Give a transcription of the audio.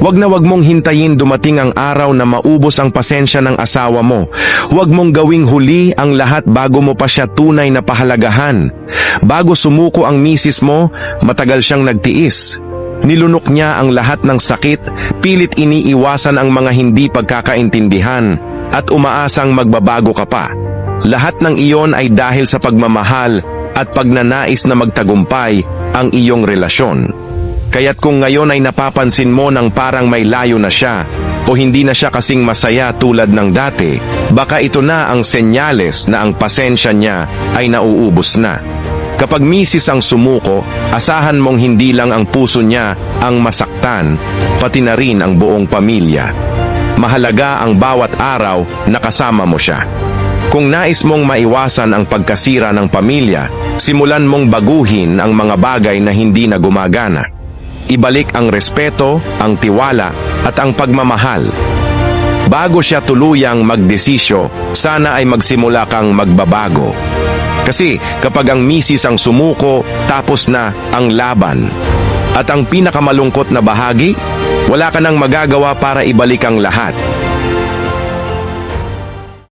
Huwag na wag mong hintayin dumating ang araw na maubos ang pasensya ng asawa mo. Huwag mong gawing huli ang lahat bago mo pa siya tunay na pahalagahan. Bago sumuko ang misis mo, matagal siyang nagtiis. Nilunok niya ang lahat ng sakit, pilit iniiwasan ang mga hindi pagkakaintindihan, at umaasang magbabago ka pa. Lahat ng iyon ay dahil sa pagmamahal at pagnanais na magtagumpay ang iyong relasyon. Kaya't kung ngayon ay napapansin mo ng parang may layo na siya o hindi na siya kasing masaya tulad ng dati, baka ito na ang senyales na ang pasensya niya ay nauubos na. Kapag misis ang sumuko, asahan mong hindi lang ang puso niya ang masaktan, pati na rin ang buong pamilya. Mahalaga ang bawat araw na kasama mo siya. Kung nais mong maiwasan ang pagkasira ng pamilya, simulan mong baguhin ang mga bagay na hindi na gumagana. Ibalik ang respeto, ang tiwala, at ang pagmamahal. Bago siya tuluyang magdesisyo, sana ay magsimula kang magbabago. Kasi kapag ang misis ang sumuko, tapos na ang laban. At ang pinakamalungkot na bahagi, wala ka nang magagawa para ibalik ang lahat.